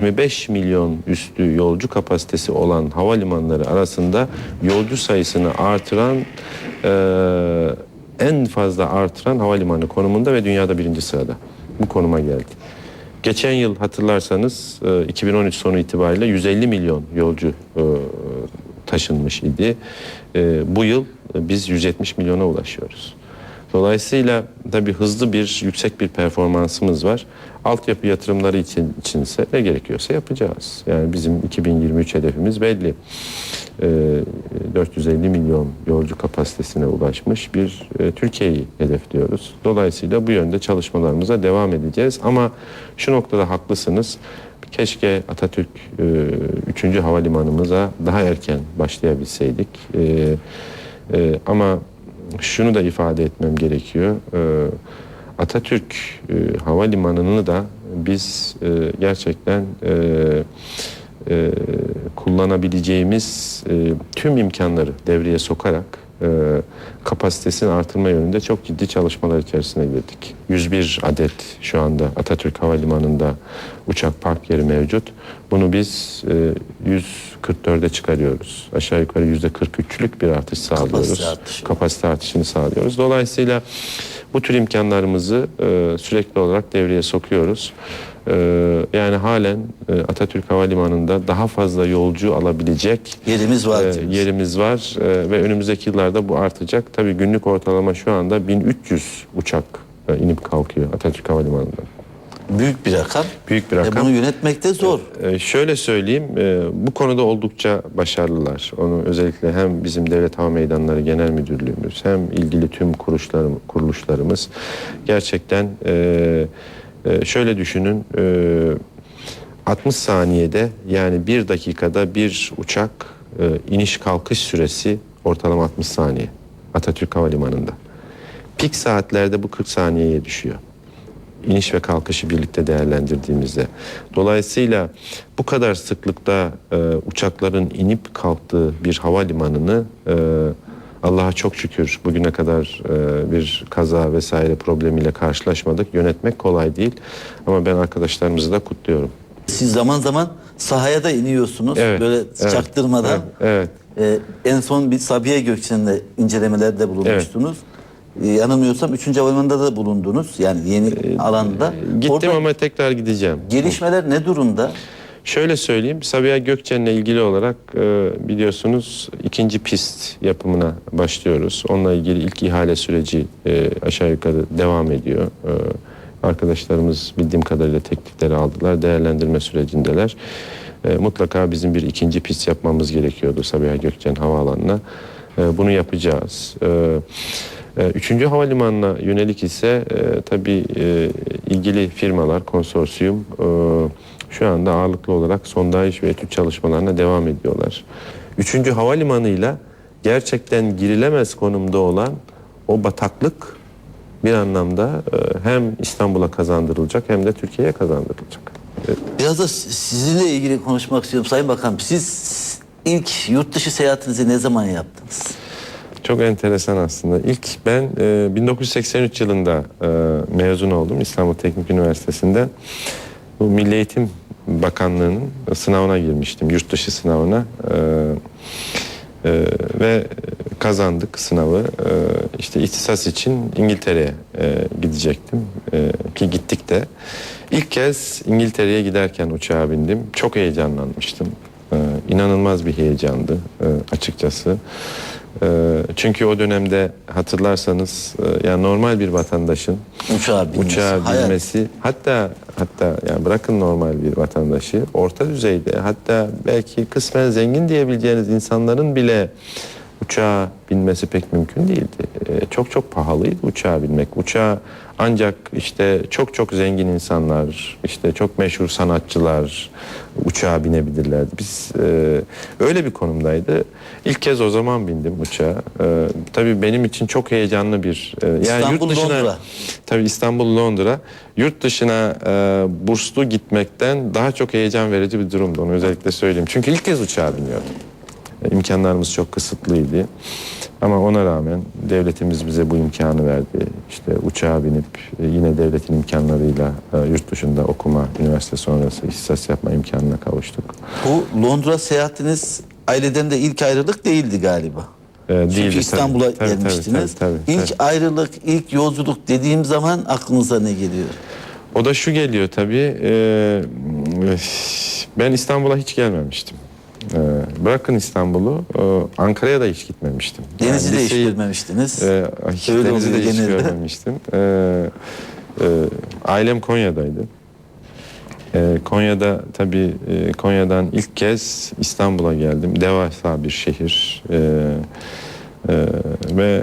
25 milyon üstü yolcu kapasitesi olan havalimanları arasında yolcu sayısını artıran eee, en fazla artıran havalimanı konumunda ve dünyada birinci sırada. Bu konuma geldi. Geçen yıl hatırlarsanız e, 2013 sonu itibariyle 150 milyon yolcu e, taşınmış idi. E, Bu yıl e, biz 170 milyona ulaşıyoruz. Dolayısıyla tabii hızlı bir, yüksek bir performansımız var. Altyapı yatırımları için içinse ne gerekiyorsa yapacağız. Yani bizim 2023 hedefimiz belli. Ee, 450 milyon yolcu kapasitesine ulaşmış bir e, Türkiye'yi hedefliyoruz. Dolayısıyla bu yönde çalışmalarımıza devam edeceğiz. Ama şu noktada haklısınız. Keşke Atatürk 3. havalimanımıza daha erken başlayabilseydik. Ee, e, ama şunu da ifade etmem gerekiyor. Ee, Atatürk e, Havalimanı'nı da biz e, gerçekten e, e, kullanabileceğimiz tüm imkanları devreye sokarak e, kapasitesini artırma yönünde çok ciddi çalışmalar içerisine girdik. 101 adet şu anda Atatürk Havalimanı'nda uçak park yeri mevcut. Bunu biz e, 144'e çıkarıyoruz. Aşağı yukarı %43'lük bir artış sağlıyoruz. artışı. Kapasite artışını sağlıyoruz. Dolayısıyla bu tür imkanlarımızı e, sürekli olarak devreye sokuyoruz. E, yani halen e, Atatürk Havalimanı'nda daha fazla yolcu alabilecek Yerimiz var. e, yerimiz var E, ve önümüzdeki yıllarda bu artacak. Tabii günlük ortalama şu anda 1300 uçak e, inip kalkıyor Atatürk Havalimanı'nda. Büyük bir rakam. Büyük bir E rakam. bunu yönetmek de zor. Ee, şöyle söyleyeyim, e, bu konuda oldukça başarılılar. Onu özellikle hem bizim Devlet Hava Meydanları Genel Müdürlüğümüz hem ilgili tüm kuruluşlarım, kuruluşlarımız gerçekten e, e, şöyle düşünün, e, 60 saniyede yani bir dakikada bir uçak e, iniş kalkış süresi ortalama 60 saniye Atatürk Havalimanı'nda. Pik saatlerde bu 40 saniyeye düşüyor iniş ve kalkışı birlikte değerlendirdiğimizde. Dolayısıyla bu kadar sıklıkta e, uçakların inip kalktığı bir havalimanını e, Allah'a çok şükür bugüne kadar e, bir kaza vesaire problemiyle karşılaşmadık. Yönetmek kolay değil ama ben arkadaşlarımızı da kutluyorum. Siz zaman zaman sahaya da iniyorsunuz. Evet, Böyle evet, çaktırmadan. Evet, evet. E, en son bir Sabiha Gökçen'de incelemelerde bulunmuştunuz. E, yanılmıyorsam 3. havalimanında da bulundunuz. Yani yeni alanda. Gittim Orada ama tekrar gideceğim. gelişmeler ne durumda? Şöyle söyleyeyim, Sabiha Gökçen'le ilgili olarak e, biliyorsunuz ikinci pist yapımına başlıyoruz. Onunla ilgili ilk ihale süreci e, aşağı yukarı devam ediyor. E, arkadaşlarımız bildiğim kadarıyla teklifleri aldılar, değerlendirme sürecindeler. E, mutlaka bizim bir ikinci pist yapmamız gerekiyordu Sabiha Gökçen Havaalanı'na. E, bunu yapacağız. E, e, Üçüncü havalimanına yönelik ise e, tabii e, ilgili firmalar, konsorsiyum e, şu anda ağırlıklı olarak sondaj ve etüt çalışmalarına devam ediyorlar. Üçüncü havalimanıyla gerçekten girilemez konumda olan o bataklık bir anlamda e, hem İstanbul'a kazandırılacak hem de Türkiye'ye kazandırılacak. E, Biraz da sizinle ilgili konuşmak istiyorum Sayın Bakan. Siz ilk yurt dışı seyahatinizi ne zaman yaptınız? Çok enteresan aslında. İlk ben e, 1983 yılında e, mezun oldum İstanbul Teknik Üniversitesi'nde. Bu Milli Eğitim Bakanlığı'nın sınavına girmiştim, yurt dışı sınavına. E, e, ve kazandık sınavı. E, işte ihtisas için İngiltere'ye e, gidecektim E, ki gittik de. İlk kez İngiltere'ye giderken uçağa bindim. Çok heyecanlanmıştım. E, inanılmaz bir heyecandı e, açıkçası. E, çünkü o dönemde hatırlarsanız e, yani normal bir vatandaşın Uçağa binmesi. uçağa hayat. binmesi hatta hatta yani bırakın normal bir vatandaşı orta düzeyde hatta belki kısmen zengin diyebileceğiniz insanların bile uçağa binmesi pek mümkün değildi. Ee, çok çok pahalıydı uçağa binmek. Uçağa ancak işte çok çok zengin insanlar, işte çok meşhur sanatçılar uçağa binebilirlerdi. Biz e, öyle bir konumdaydı. İlk kez o zaman bindim uçağa. E, tabii benim için çok heyecanlı bir e, yani İstanbul, yurt dışına Londra. Tabii İstanbul, Londra. Yurt dışına e, burslu gitmekten daha çok heyecan verici bir durumdu. Onu özellikle söyleyeyim. Çünkü ilk kez uçağa biniyordum. İmkanlarımız çok kısıtlıydı. Ama ona rağmen devletimiz bize bu imkanı verdi. İşte uçağa binip e, yine devletin imkanlarıyla e, yurt dışında okuma, üniversite sonrası ihtisas yapma imkanına kavuştuk. Bu Londra seyahatiniz aileden de ilk ayrılık değildi galiba. E, Çünkü değildi tabii. İstanbul'a Tabii, tabii, gelmiştiniz. tabii, tabii, ilk tabii. ayrılık, ilk yolculuk dediğim zaman aklınıza ne geliyor? O da şu geliyor tabii. e, ben İstanbul'a hiç gelmemiştim. E, bırakın İstanbul'u, e, Ankara'ya da hiç gitmemiştim. Denizi de hiç görmemiştiniz. E, hiç Öyle denizi de hiç genelde. görmemiştim. E, e, ailem Konya'daydı. E, Konya'da tabii e, Konya'dan ilk kez İstanbul'a geldim. Devasa bir şehir. E, e, ve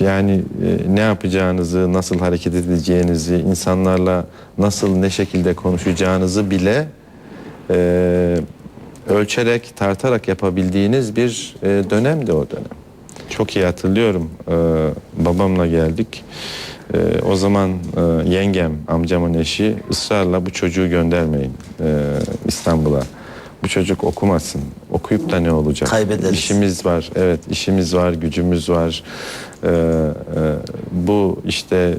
yani e, ne yapacağınızı, nasıl hareket edeceğinizi, insanlarla nasıl ne şekilde konuşacağınızı bile e, ölçerek, tartarak yapabildiğiniz bir e, dönemdi o dönem. Çok iyi hatırlıyorum. E, babamla geldik. E, o zaman e, yengem, amcamın eşi ısrarla bu çocuğu göndermeyin e, İstanbul'a. Bu çocuk okumasın. Okuyup da ne olacak? Kaybederiz. İşimiz var. Evet, işimiz var, gücümüz var. E, e, bu işte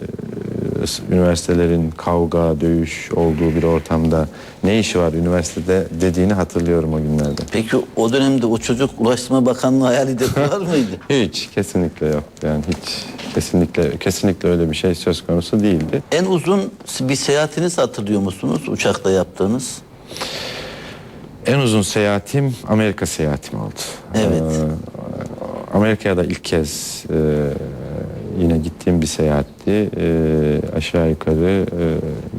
üniversitelerin kavga, dövüş olduğu bir ortamda ne işi var üniversitede dediğini hatırlıyorum o günlerde. Peki o dönemde o çocuk Ulaştırma Bakanlığı hayali de var mıydı? Hiç kesinlikle yok. Yani hiç kesinlikle kesinlikle öyle bir şey söz konusu değildi. En uzun bir seyahatinizi hatırlıyor musunuz uçakla yaptığınız? En uzun seyahatim Amerika seyahatim oldu. Evet. Ee, Amerika'ya da ilk kez e, yine gittiğim bir seyahatti. E, aşağı yukarı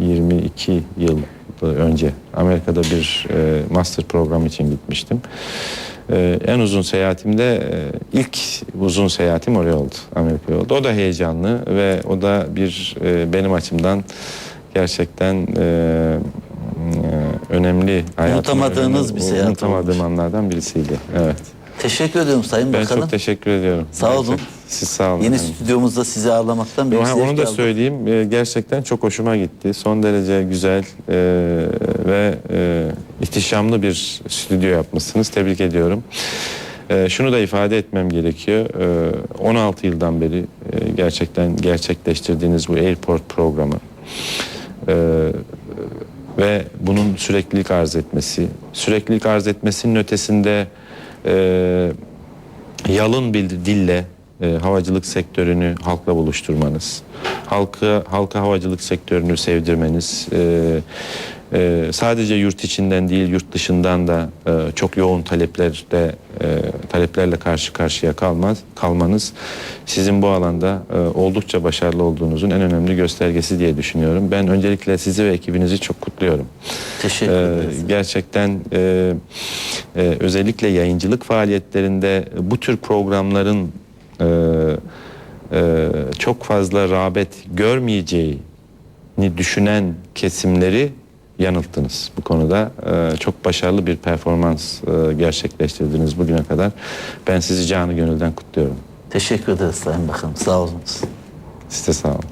e, 22 yıl önce Amerika'da bir e, master program için gitmiştim. E, en uzun seyahatimde e, ilk uzun seyahatim oraya oldu. Amerika'ya oldu. O da heyecanlı ve o da bir e, benim açımdan gerçekten e, e, önemli Unutamadığınız önemli- bir seyahat Unutamadığım olmuş. anlardan birisiydi. Evet. Teşekkür ediyorum Sayın Ben Bakanım. çok teşekkür ediyorum. Sağ Ben olun. çok- Siz sağ olun. Yeni efendim. stüdyomuzda sizi ağırlamaktan Ha, zevk onu da aldım. söyleyeyim. Ee, Gerçekten çok hoşuma gitti. Son derece güzel e, ve e, ihtişamlı bir stüdyo yapmışsınız. Tebrik ediyorum. E, şunu da ifade etmem gerekiyor. E, 16 yıldan beri e, gerçekten gerçekleştirdiğiniz bu Airport programı e, ve bunun süreklilik arz etmesi, süreklilik arz etmesinin ötesinde e, yalın bir dille e, havacılık sektörünü halkla buluşturmanız, halkı halka havacılık sektörünü sevdirmeniz, e, e, sadece yurt içinden değil yurt dışından da e, çok yoğun taleplerde e, taleplerle karşı karşıya kalmaz kalmanız sizin bu alanda e, oldukça başarılı olduğunuzun en önemli göstergesi diye düşünüyorum. Ben öncelikle sizi ve ekibinizi çok kutluyorum. Teşekkür Ee, ederiz. gerçekten e, e, özellikle yayıncılık faaliyetlerinde bu tür programların e, e, çok fazla rağbet görmeyeceğini düşünen kesimleri yanılttınız. Bu konuda e, çok başarılı bir performans e, gerçekleştirdiniz bugüne kadar. Ben sizi canı gönülden kutluyorum. Teşekkür ederiz Sayın Bakanım. Sağ olunuz. Size sağ olun.